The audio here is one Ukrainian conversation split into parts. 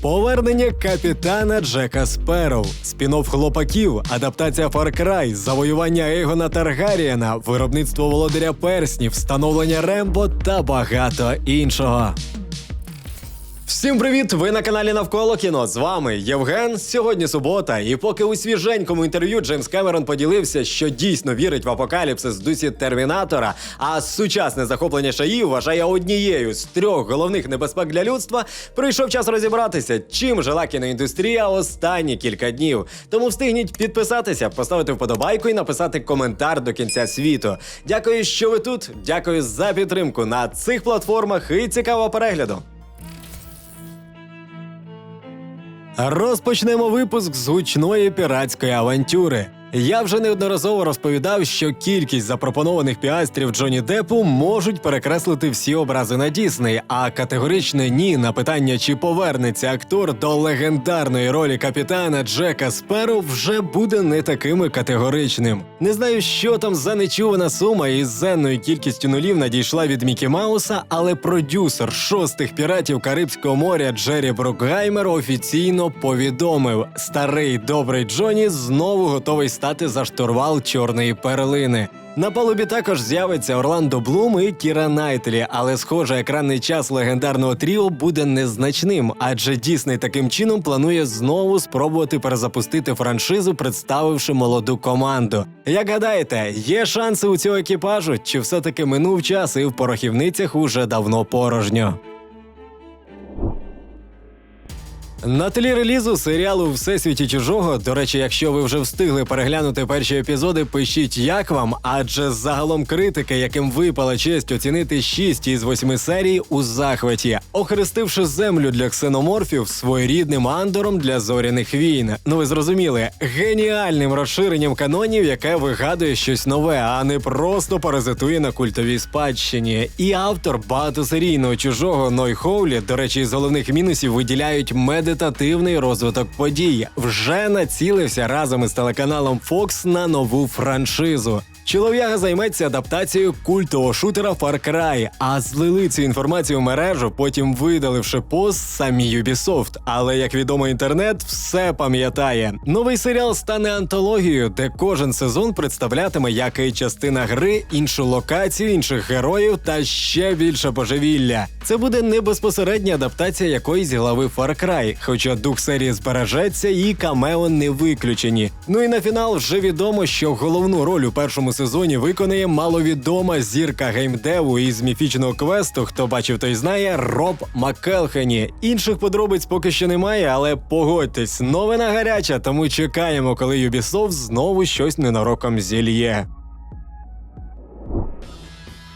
Повернення капітана Джека Спероу, спін-офф хлопаків, адаптація Far Cry, завоювання Ейгона Таргарієна, виробництво володаря перснів, встановлення Рембо та багато іншого. Всім привіт! Ви на каналі Навколо кіно. З вами Євген. Сьогодні субота, і поки у свіженькому інтерв'ю Джеймс Кемерон поділився, що дійсно вірить в апокаліпсис в дусі Термінатора, а сучасне захоплення шаї вважає однією з трьох головних небезпек для людства. Прийшов час розібратися, чим жила кіноіндустрія останні кілька днів. Тому встигніть підписатися, поставити вподобайку і написати коментар до кінця світу. Дякую, що ви тут. Дякую за підтримку на цих платформах і цікавого перегляду. Розпочнемо випуск з гучної піратської авантюри. Я вже неодноразово розповідав, що кількість запропонованих піастрів Джоні Депу можуть перекреслити всі образи на Дісней, а категоричне ні на питання, чи повернеться актор до легендарної ролі капітана Джека Сперу, вже буде не такими категоричним. Не знаю, що там за нечувана сума із зенною кількістю нулів надійшла від Мікі Мауса, але продюсер шостих піратів Карибського моря Джері Брукгаймер офіційно повідомив: старий добрий Джоні знову готовий стати за штурвал чорної перлини. На палубі також з'явиться Орландо Блум і Кіра Найтлі, але схоже, екранний час легендарного тріо буде незначним, адже Дісней таким чином планує знову спробувати перезапустити франшизу, представивши молоду команду. Як гадаєте, є шанси у цього екіпажу, чи все-таки минув час і в порохівницях уже давно порожньо? На тлі релізу серіалу Всесвіті чужого. До речі, якщо ви вже встигли переглянути перші епізоди, пишіть як вам, адже загалом критики, яким випала честь оцінити 6 із 8 серій у захваті, охрестивши землю для ксеноморфів своєрідним андором для зоряних війн. Ну ви зрозуміли, геніальним розширенням канонів, яке вигадує щось нове, а не просто паразитує на культовій спадщині. І автор багатосерійного чужого Ной Хоулі, до речі, з головних мінусів виділяють медитативний розвиток подій. Вже націлився разом із телеканалом Fox на нову франшизу. Чолов'яга займеться адаптацією культового шутера Far Cry, а злили цю інформацію в мережу, потім видаливши пост самі Ubisoft. Але як відомо, інтернет все пам'ятає. Новий серіал стане антологією, де кожен сезон представлятиме як і частина гри, іншу локацію, інших героїв та ще більше божевілля. Це буде не безпосередня адаптація якоїсь глави Far Cry, хоча дух серії збережеться і камео не виключені. Ну і на фінал вже відомо, що головну роль у першому сезоні виконає маловідома зірка геймдеву із міфічного квесту. Хто бачив, той знає Роб Маккелхені. Інших подробиць поки що немає, але погодьтесь, новина гаряча, тому чекаємо, коли Ubisoft знову щось ненароком зільє.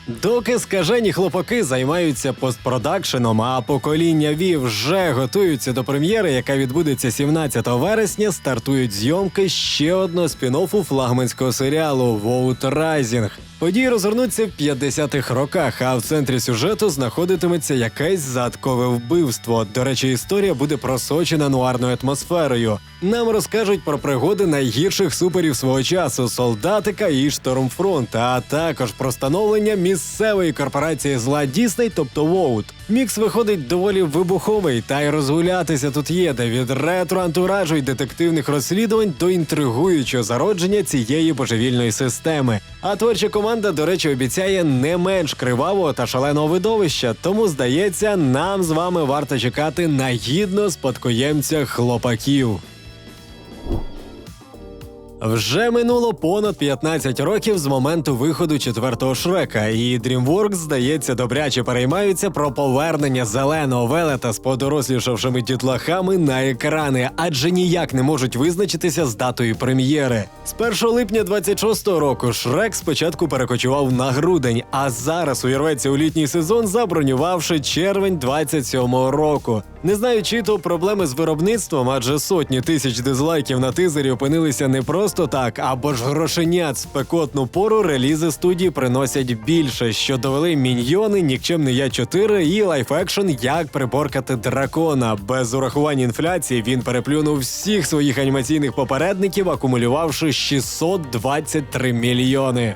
Доки скажені хлопаки займаються постпродакшеном, а покоління Ві вже готуються до прем'єри, яка відбудеться 17 вересня, стартують зйомки ще одного спін-оффу флагманського серіалу Воут Райзінг. Події розгорнуться в 50-х роках, а в центрі сюжету знаходитиметься якесь задкове вбивство. До речі, історія буде просочена нуарною атмосферою. Нам розкажуть про пригоди найгірших суперів свого часу солдатика і Штормфронт, а також про становлення місцевої корпорації зла Дісней, тобто Воут. Мікс виходить доволі вибуховий, та й розгулятися тут є де від ретро антуражу й детективних розслідувань до інтригуючого зародження цієї божевільної системи. А творча команда, до речі, обіцяє не менш кривавого та шаленого видовища, тому здається, нам з вами варто чекати на гідного спадкоємця хлопаків. Вже минуло понад 15 років з моменту виходу четвертого шрека, і DreamWorks, здається, добряче переймаються про повернення зеленого велета з подорослішавшими дітлахами на екрани, адже ніяк не можуть визначитися з датою прем'єри. З 1 липня 26-го року Шрек спочатку перекочував на грудень, а зараз увірветься у літній сезон, забронювавши червень 27-го року. Не знаю, чи то проблеми з виробництвом, адже сотні тисяч дизлайків на тизері опинилися не просто так, або ж грошенят спекотну пору релізи студії приносять більше, що довели міньйони, нікчемний я 4 і лайф-екшн як приборкати дракона. Без урахування інфляції він переплюнув всіх своїх анімаційних попередників, акумулювавши 623 мільйони.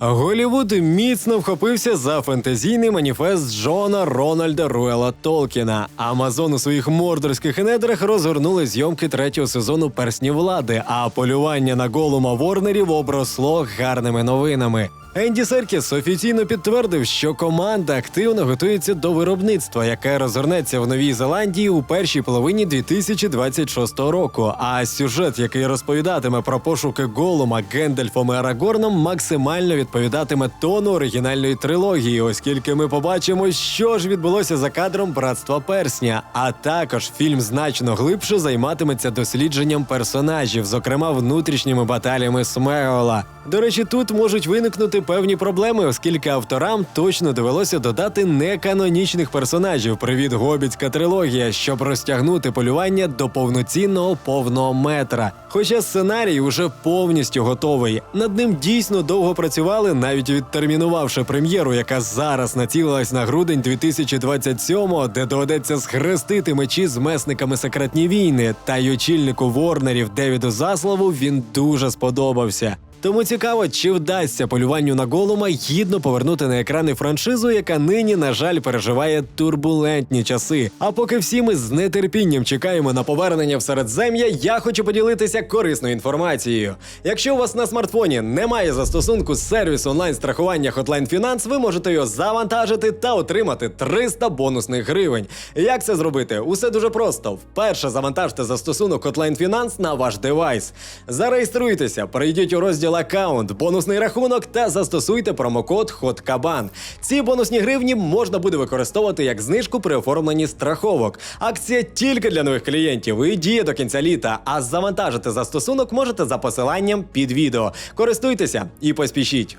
Голівуд міцно вхопився за фентезійний маніфест Джона Рональда Руела Толкіна. Амазон у своїх мордорських недрах розгорнули зйомки третього сезону персні влади, а полювання на голума Ворнерів обросло гарними новинами. Енді Серкіс офіційно підтвердив, що команда активно готується до виробництва, яке розгорнеться в Новій Зеландії у першій половині 2026 року. А сюжет, який розповідатиме про пошуки Голума, Гендальфом і Арагорном, максимально відповідатиме тону оригінальної трилогії, оскільки ми побачимо, що ж відбулося за кадром братства персня. А також фільм значно глибше займатиметься дослідженням персонажів, зокрема внутрішніми баталіями Смеола. До речі, тут можуть виникнути певні проблеми, оскільки авторам точно довелося додати неканонічних персонажів. Привіт, гобіцька трилогія, щоб розтягнути полювання до повноцінного повного метра. Хоча сценарій уже повністю готовий. Над ним дійсно довго працювали, навіть відтермінувавши прем'єру, яка зараз націлилась на грудень 2027-го, де доведеться схрестити мечі з месниками секретні війни. Та й очільнику Ворнерів Девіду Заславу він дуже сподобався. Тому цікаво, чи вдасться полюванню на голума гідно повернути на екрани франшизу, яка нині, на жаль, переживає турбулентні часи. А поки всі ми з нетерпінням чекаємо на повернення в середзем'я, я хочу поділитися корисною інформацією. Якщо у вас на смартфоні немає застосунку сервісу онлайн-страхування Hotline Finance, ви можете його завантажити та отримати 300 бонусних гривень. Як це зробити? Усе дуже просто. Вперше завантажте застосунок Hotline Finance на ваш девайс. Зареєструйтеся, перейдіть у розділ аккаунт, бонусний рахунок та застосуйте промокод HOTKABAN. Ці бонусні гривні можна буде використовувати як знижку при оформленні страховок. Акція тільки для нових клієнтів і діє до кінця літа. А завантажити застосунок можете за посиланням під відео. Користуйтеся і поспішіть.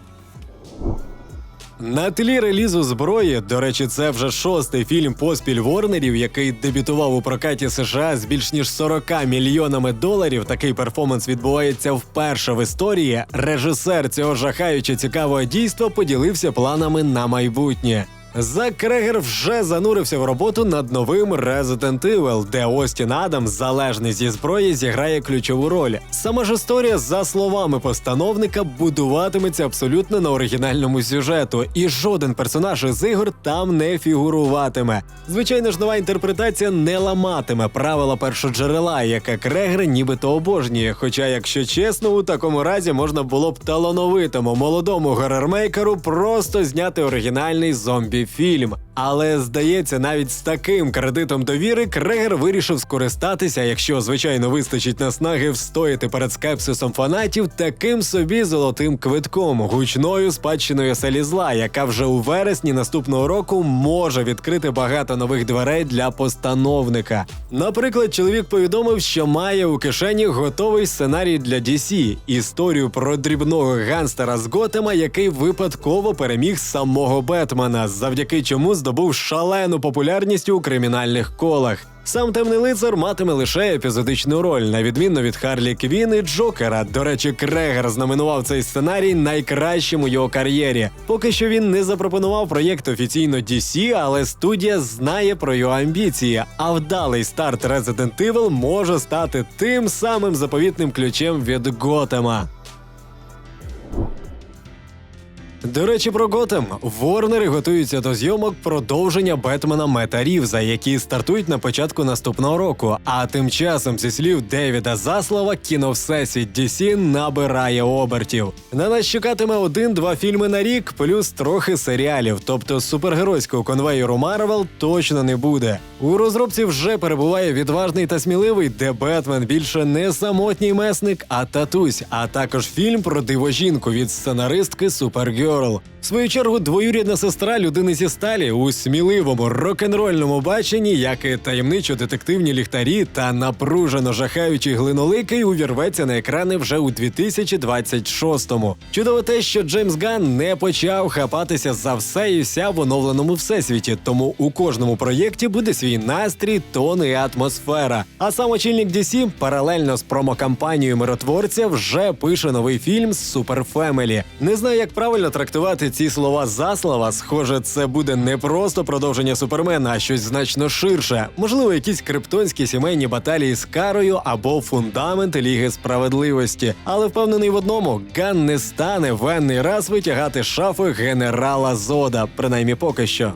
На тлі релізу зброї, до речі, це вже шостий фільм поспіль Ворнерів, який дебютував у прокаті США з більш ніж 40 мільйонами доларів. Такий перформанс відбувається вперше в історії. Режисер цього жахаюче цікавого дійства поділився планами на майбутнє. Зак Крегер вже занурився в роботу над новим Resident Evil, де Остін Адамс, залежний зі зброї, зіграє ключову роль. Сама ж історія, за словами постановника, будуватиметься абсолютно на оригінальному сюжету, і жоден персонаж із ігор там не фігуруватиме. Звичайно ж, нова інтерпретація не ламатиме правила першоджерела, яке Крегер нібито обожнює. Хоча, якщо чесно, у такому разі можна було б талановитому молодому горермейкеру просто зняти оригінальний зомбі фільм. Але здається, навіть з таким кредитом довіри Крегер вирішив скористатися, якщо звичайно вистачить наснаги встояти перед скепсисом фанатів, таким собі золотим квитком, гучною спадщиною селі зла, яка вже у вересні наступного року може відкрити багато нових дверей для постановника. Наприклад, чоловік повідомив, що має у кишені готовий сценарій для DC – історію про дрібного ганстера з Готема, який випадково переміг самого Бетмена, завдяки чому здобув шалену популярність у кримінальних колах. Сам темний лицар матиме лише епізодичну роль, на відміну від Харлі Квін і Джокера. До речі, Крегер знаменував цей сценарій найкращим у його кар'єрі. Поки що він не запропонував проєкт офіційно DC, але студія знає про його амбіції. А вдалий старт Resident Evil може стати тим самим заповітним ключем від Готема. До речі, про Готем. Ворнери готуються до зйомок продовження Бетмена Мета Рівза, які стартують на початку наступного року. А тим часом, зі слів Девіда Заслава, кіновсесвіт DC набирає обертів. На нас чекатиме один-два фільми на рік, плюс трохи серіалів. Тобто супергеройського конвейеру Марвел точно не буде. У розробці вже перебуває відважний та сміливий, де Бетмен більше не самотній месник, а татусь, а також фільм про дивожінку від сценаристки Супергерл. В свою чергу, двоюрідна сестра людини зі сталі у сміливому рок-н-рольному баченні, як і таємничо детективні ліхтарі та напружено жахаючий глиноликий увірветься на екрани вже у 2026-му. Чудово те, що Джеймс Ган не почав хапатися за все і вся в оновленому всесвіті, тому у кожному проєкті буде свій настрій, тон і атмосфера. А сам очільник DC паралельно з промокампанією миротворця вже пише новий фільм з Супер Фемелі. Не знаю, як правильно трактувати ці слова за слова, схоже, це буде не просто продовження супермена, а щось значно ширше. Можливо, якісь криптонські сімейні баталії з карою або фундамент Ліги справедливості. Але впевнений в одному, Ган не стане венний раз витягати шафи генерала Зода, принаймні поки що.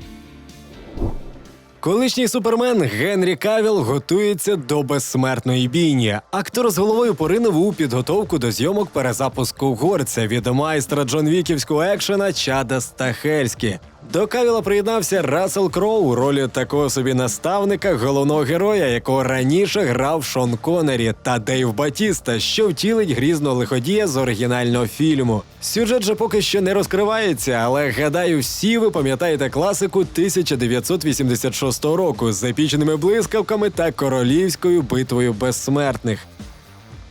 Колишній супермен Генрі Кавіл готується до безсмертної бійні. Актор з головою поринув у підготовку до зйомок перезапуску горця від майстра Джон Віківського екшена Чада Стахельські. До Кавіла приєднався Рассел Кроу у ролі такого собі наставника головного героя, якого раніше грав Шон Коннері, та Дейв Батіста, що втілить грізного лиходія з оригінального фільму. Сюжет же поки що не розкривається, але гадаю, всі ви пам'ятаєте класику 1986 року з епічними блискавками та королівською битвою безсмертних.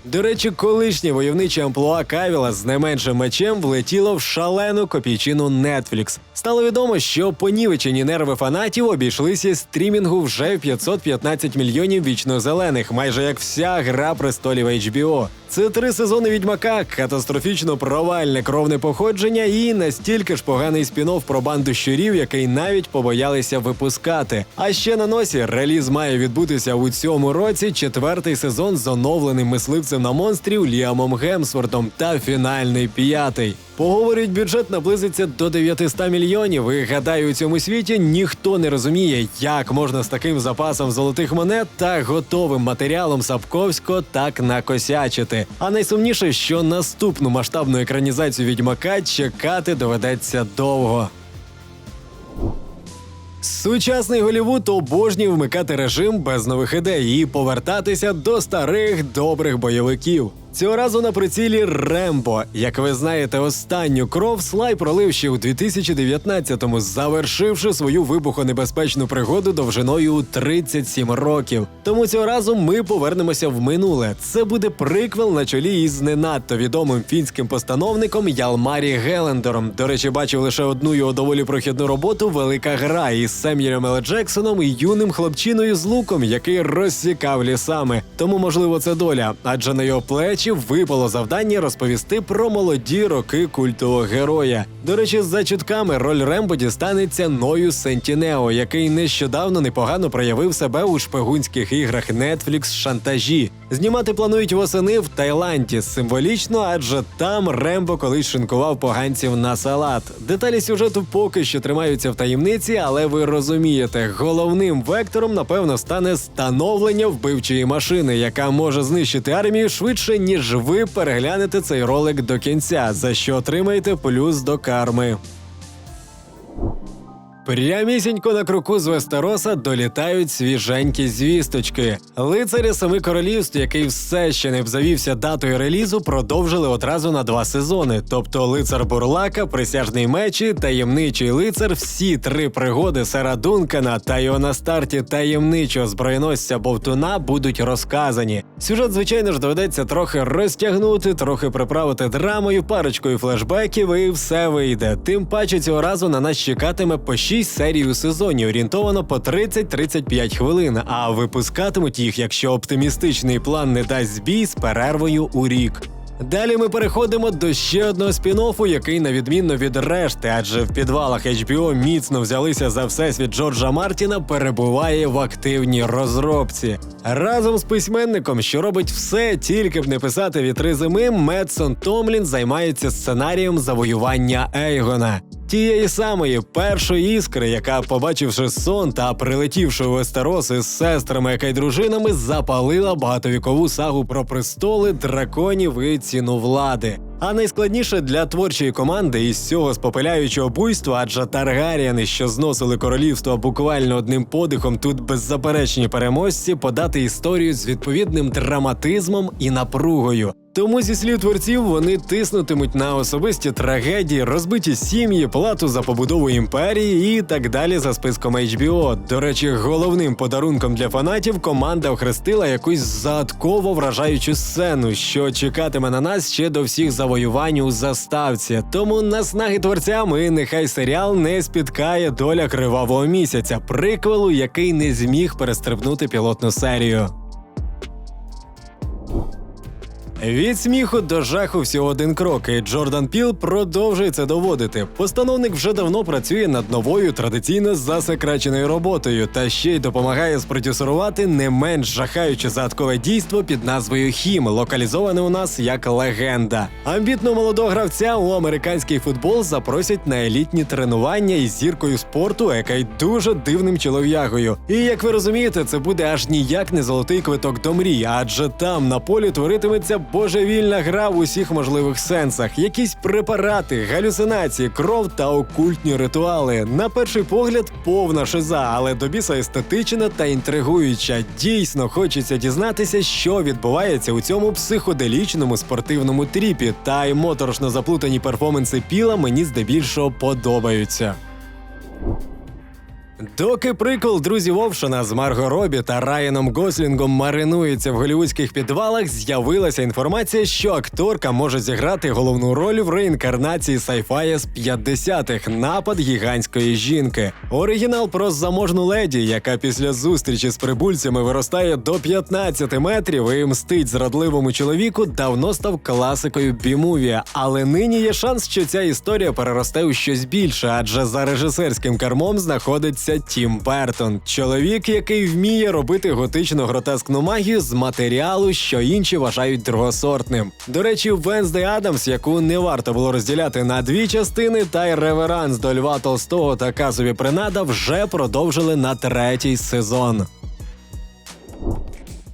До речі, колишнє войовниче амплуа Кавіла з не меншим мечем влетіло в шалену копійчину Netflix. Стало відомо, що понівечені нерви фанатів обійшлися стрімінгу вже в 515 мільйонів вічно зелених, майже як вся гра престолів HBO. Це три сезони відьмака, катастрофічно провальне кровне походження і настільки ж поганий спін-офф про банду щурів, який навіть побоялися випускати. А ще на носі реліз має відбутися у цьому році четвертий сезон з оновленим мисливцем на монстрів Ліамом Гемсвортом та фінальний п'ятий. Поговорюють, бюджет наблизиться до 900 мільйонів. І гадаю, у цьому світі ніхто не розуміє, як можна з таким запасом золотих монет та готовим матеріалом Сапковського так накосячити. А найсумніше, що наступну масштабну екранізацію відьмака чекати доведеться довго. Сучасний Голівуд обожнює вмикати режим без нових ідей і повертатися до старих добрих бойовиків. Цього разу на прицілі Рембо. Як ви знаєте, останню кров Слай пролив ще у 2019-му, завершивши свою вибухонебезпечну пригоду довжиною у 37 років. Тому цього разу ми повернемося в минуле. Це буде приквел на чолі із не надто відомим фінським постановником Ялмарі Гелендером. До речі, бачив лише одну його доволі прохідну роботу Велика гра із Сем'єлем Л. Джексоном і юним хлопчиною з луком, який розсікав лісами. Тому, можливо, це доля, адже на його плечі випало завдання розповісти про молоді роки культового героя. До речі, за чутками роль Рембо дістанеться Ною Сентінео, який нещодавно непогано проявив себе у шпигунських іграх Netflix шантажі. Знімати планують восени в Таїланді символічно, адже там Рембо колись шинкував поганців на салат. Деталі сюжету поки що тримаються в таємниці, але ви розумієте, головним вектором напевно стане становлення вбивчої машини, яка може знищити армію швидше ніж ви переглянете цей ролик до кінця, за що отримаєте плюс до карми. Прямісінько на круку з Вестероса долітають свіженькі звісточки. Лицарі семи королівств, який все ще не обзавівся датою релізу, продовжили одразу на два сезони. Тобто лицар Бурлака, присяжний мечі, таємничий лицар, всі три пригоди Сера Дункана та його на старті таємничого зброєносця Бовтуна будуть розказані. Сюжет, звичайно ж, доведеться трохи розтягнути, трохи приправити драмою, парочкою флешбеків, і все вийде. Тим паче цього разу на нас чекатиме по 6 серій у сезоні, орієнтовано по 30-35 хвилин. А випускатимуть їх, якщо оптимістичний план не дасть збій з перервою у рік. Далі ми переходимо до ще одного спін-оффу, який на відмінно від решти, адже в підвалах HBO міцно взялися за всесвіт Джорджа Мартіна, перебуває в активній розробці. Разом з письменником, що робить все, тільки б не писати вітри зими, Медсон Томлін займається сценарієм завоювання Ейгона. Тієї самої першої іскри, яка, побачивши сон та прилетівши у Вестерос із сестрами яка й дружинами, запалила багатовікову сагу про престоли, драконів і ціну влади. А найскладніше для творчої команди із цього спопиляючого буйства, адже Таргаріани, що зносили королівство буквально одним подихом, тут беззаперечні переможці, подати історію з відповідним драматизмом і напругою. Тому зі слів творців вони тиснутимуть на особисті трагедії, розбиті сім'ї, плату за побудову імперії і так далі за списком HBO. До речі, головним подарунком для фанатів команда охрестила якусь загадково вражаючу сцену, що чекатиме на нас ще до всіх завоювань у заставці. Тому наснаги творцям і нехай серіал не спіткає доля кривавого місяця, приквелу, який не зміг перестрибнути пілотну серію. Від сміху до жаху всього один крок, і Джордан Піл продовжує це доводити. Постановник вже давно працює над новою традиційно засекреченою роботою, та ще й допомагає спродюсерувати не менш жахаюче загадкове дійство під назвою Хім, локалізоване у нас як легенда. Амбітного молодого гравця у американський футбол запросять на елітні тренування із зіркою спорту, яка й дуже дивним чолов'ягою. І як ви розумієте, це буде аж ніяк не золотий квиток до мрій, адже там на полі творитиметься божевільна гра в усіх можливих сенсах, якісь препарати, галюцинації, кров та окультні ритуали. На перший погляд, повна шиза, але до біса естетична та інтригуюча. Дійсно хочеться дізнатися, що відбувається у цьому психоделічному спортивному тріпі. Та й моторошно заплутані перформанси піла мені здебільшого подобаються. Доки прикол друзів Овшена з Марго Робі та Райаном Гослінгом маринується в голівудських підвалах, з'явилася інформація, що акторка може зіграти головну роль в реінкарнації сайфая з 50-х напад гігантської жінки. Оригінал про заможну леді, яка після зустрічі з прибульцями виростає до 15 метрів і мстить зрадливому чоловіку, давно став класикою бімуві. Але нині є шанс, що ця історія переросте у щось більше, адже за режисерським кермом знаходиться Тім Бертон, чоловік, який вміє робити готичну гротескну магію з матеріалу, що інші вважають другосортним. До речі, Венздей Адамс, яку не варто було розділяти на дві частини, та й реверанс до Льва Толстого та Казові Принада вже продовжили на третій сезон.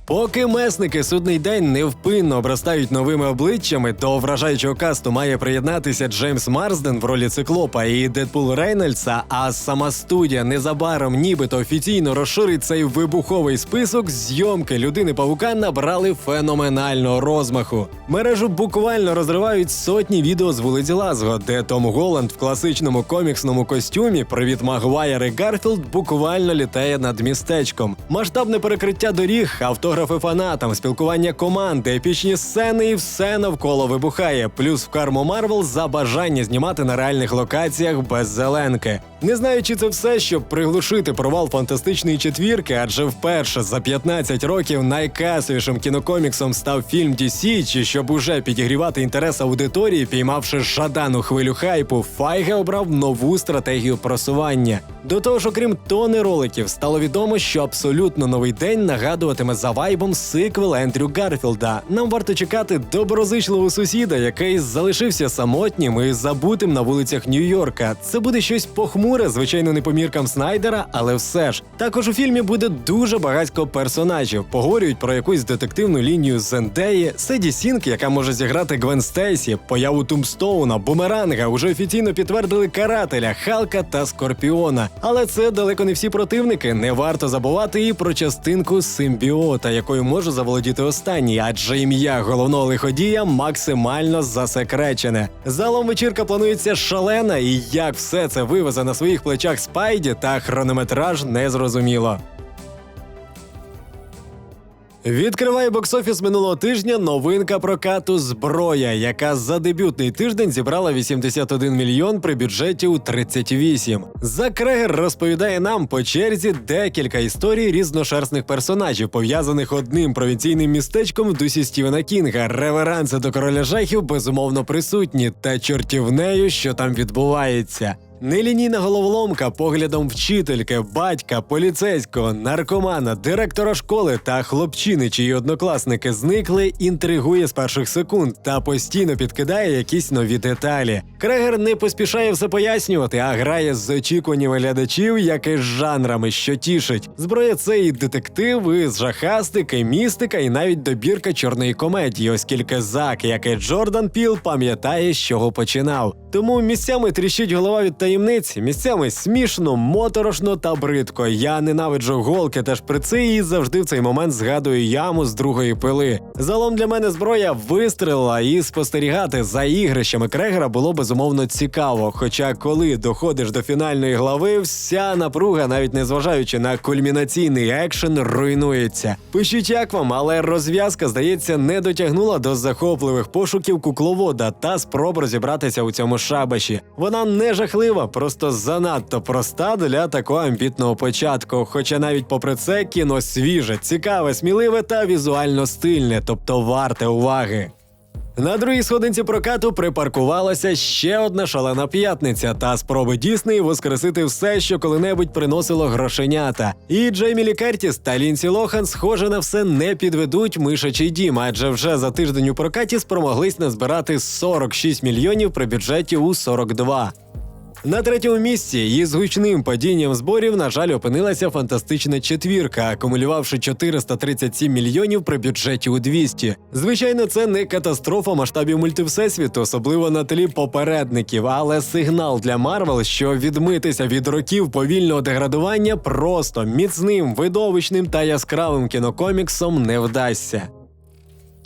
Поки месники судний день невпинно обростають новими обличчями, до вражаючого касту має приєднатися Джеймс Марсден в ролі циклопа і Дедпул Рейнольдса. А сама студія незабаром, нібито офіційно розширить цей вибуховий список. Зйомки людини павука набрали феноменального розмаху. Мережу буквально розривають сотні відео з вулиці Лазго, де Том Голланд в класичному коміксному костюмі Привіт Магуайер і Гарфілд буквально літає над містечком. Масштабне перекриття доріг, автографи фанатам, спілкування команди, епічні сцени і все навколо вибухає. Плюс в карму Марвел за бажання знімати на реальних локаціях без зеленки. Не знаю, чи це все, щоб приглушити провал фантастичної четвірки, адже вперше за 15 років найкасовішим кінокоміксом став фільм DC, чи щоб уже підігрівати інтерес аудиторії, піймавши жадану хвилю хайпу, Файге обрав нову стратегію просування. До того ж, окрім тони роликів, стало відомо, що абсолютно новий день нагадуватиме за вайбом сиквел Ендрю Гарфілда. Нам варто чекати доброзичливого сусіда, який залишився самотнім і забутим на вулицях Нью-Йорка. Це буде щось похмуре, звичайно, не по міркам Снайдера, але все ж. Також у фільмі буде дуже багатько персонажів. Поговорюють про якусь детективну лінію Зендеї, Седі Сінк, яка може зіграти Гвен Стейсі, появу Тумстоуна, Бумеранга. Уже офіційно підтвердили карателя, Халка та Скорпіона. Але це далеко не всі противники. Не варто забувати і про частинку симбіота, якою може заволодіти останній, адже ім'я головного лиходія максимально засекречене. Залом вечірка планується шалена, і як все це вивезе на своїх плечах Спайді та хронометраж незрозуміло. Відкриває боксофіс минулого тижня новинка прокату Зброя, яка за дебютний тиждень зібрала 81 мільйон при бюджеті у 38. За Крегер розповідає нам по черзі декілька історій різношерстних персонажів, пов'язаних одним провінційним містечком в дусі Стівена Кінга. Реверанси до короля жахів безумовно присутні, та чортівнею, що там відбувається. Нелінійна головоломка поглядом вчительки, батька, поліцейського, наркомана, директора школи та хлопчини, чиї однокласники зникли, інтригує з перших секунд та постійно підкидає якісь нові деталі. Крегер не поспішає все пояснювати, а грає з очікуваннями глядачів, як і з жанрами, що тішить. Зброя це і детектив, і з жахастика, і містика, і навіть добірка чорної комедії, оскільки Зак, як і Джордан Піл, пам'ятає, з чого починав. Тому місцями тріщить голова від таємниць, місцями смішно, моторошно та бридко. Я ненавиджу голки та шприци і завжди в цей момент згадую яму з другої пили. Залом для мене зброя вистрелила, і спостерігати за ігрищами Крегера було безумовно цікаво. Хоча, коли доходиш до фінальної глави, вся напруга, навіть незважаючи на кульмінаційний екшен, руйнується. Пишіть як вам, але розв'язка, здається, не дотягнула до захопливих пошуків кукловода та спроб розібратися у цьому шабаші. Вона не жахлива, просто занадто проста для такого амбітного початку. Хоча навіть попри це кіно свіже, цікаве, сміливе та візуально стильне, тобто варте уваги. На другій сходинці прокату припаркувалася ще одна шалена п'ятниця та спроби Дісней воскресити все, що коли-небудь приносило грошенята. І Джеймі Кертіс та Лінсі Лохан, схоже на все, не підведуть мишачий дім, адже вже за тиждень у прокаті спромоглись назбирати 46 мільйонів при бюджеті у 42. На третьому місці із гучним падінням зборів, на жаль, опинилася фантастична четвірка, акумулювавши 437 мільйонів при бюджеті у 200. Звичайно, це не катастрофа масштабів мультивсесвіту, особливо на тлі попередників, але сигнал для Марвел, що відмитися від років повільного деградування просто міцним, видовищним та яскравим кінокоміксом не вдасться.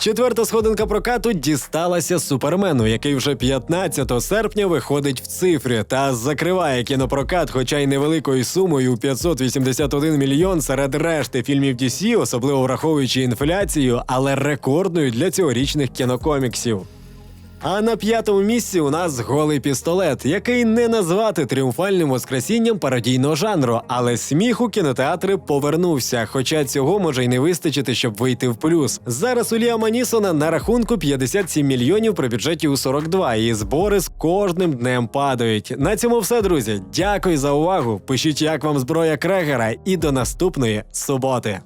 Четверта сходинка прокату дісталася супермену, який вже 15 серпня виходить в цифрі та закриває кінопрокат, хоча й невеликою сумою у 581 мільйон серед решти фільмів DC, особливо враховуючи інфляцію, але рекордною для цьогорічних кінокоміксів. А на п'ятому місці у нас голий пістолет, який не назвати тріумфальним воскресінням пародійного жанру, але сміх у кінотеатри повернувся. Хоча цього може й не вистачити, щоб вийти в плюс. Зараз у Ліама Нісона на рахунку 57 мільйонів при бюджеті у 42, і збори з кожним днем падають. На цьому все, друзі. Дякую за увагу. Пишіть, як вам зброя Крегера, і до наступної суботи.